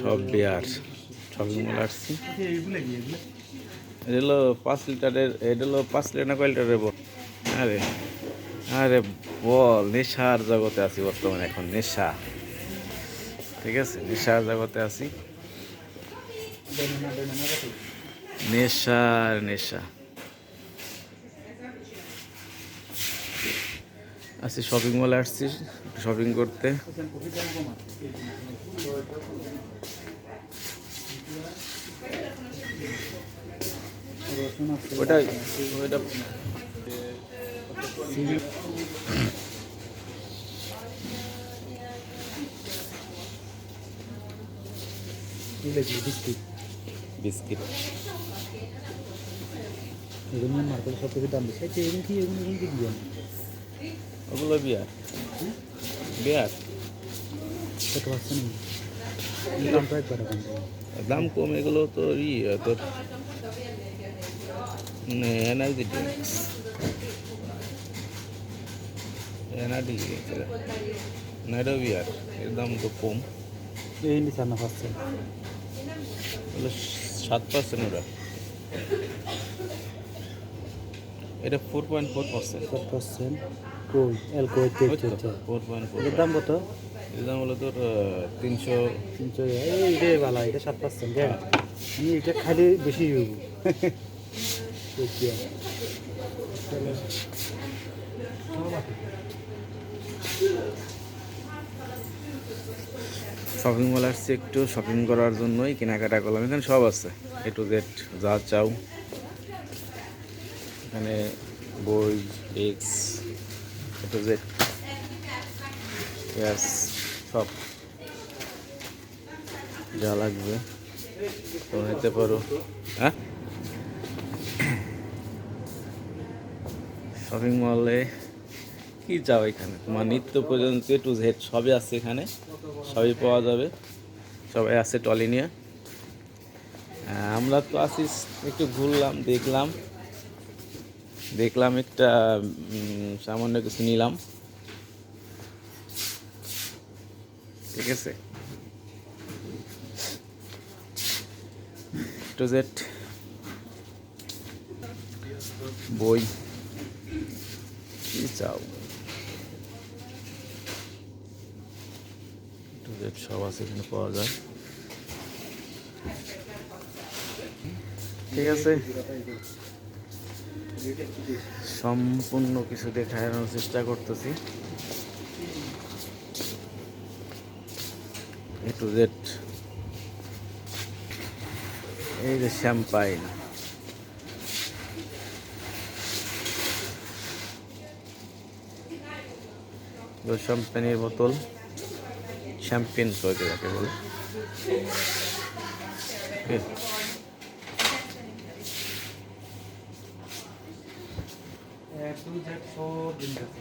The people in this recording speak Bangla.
সব বিয়ার শপিং মল আসছি। এটা হলো পাঁচ লিটারের, এটা হলো পাঁচ লিটার না কয় লিটারের আরে আরে বল, নেশার জগতে আছি বর্তমানে এখন, নেশা। ঠিক আছে, নেশার জগতে আছি। নেশার নেশা। আছি শপিং মলে আসছি শপিং করতে। Biscuit biscuit. এগুলো মার্কেট সব থেকে দাম বেশি। এগুলো কি? এগুলো কি দিয়ে? ওগুলো বিয়ার। বিয়ার। দাম কম এগুলো তো ই তোর এনার্জি ড্রিঙ্কস এনার্জি নাইডো বিয়ার এর দাম তো কম। এই নিচার না পাচ্ছে সাত পার্সেন্ট ওটা এটা four point four percent four পাচ্ছেন কই? পয়েন্ট এর দাম কত? এর দাম হলো তোর তিনশো তিনশো এই রে বালা এটা সাত পার্সেন্ট দেখ। আমি এটা খালি বেশি হইব। শপিং মল আসছে একটু শপিং করার জন্যই কেনাকাটা করলাম। এখানে সব আছে এ টু জেড যা চাও। এখানে বই X A to Z gas সব। যা লাগবে। নিতে পারো। হ্যাঁ? শপিং মলে কি চাও এখানে? তোমার নিত্য পর্যন্ত টু জেড সবই আছে এখানে। সবই পাওয়া যাবে। সবাই আছে টলি নিয়ে। আমরা তো আসিস একটু ঘুরলাম, দেখলাম। দেখলাম একটা সামান্য কিছু নিলাম। ঠিক আছে? টু জেড বই। কি চাও? টু জেড সব আছে, এখানে পাওয়া যায়। ঠিক আছে? সম্পূর্ণ কিছু দেখানোর চেষ্টা করতেছি। এ টু এই যে শ্যাম্পাইন শ্যাম্পেনের বোতল। শ্যাম্পেন সরকে যাকে বলে। এক দুই সব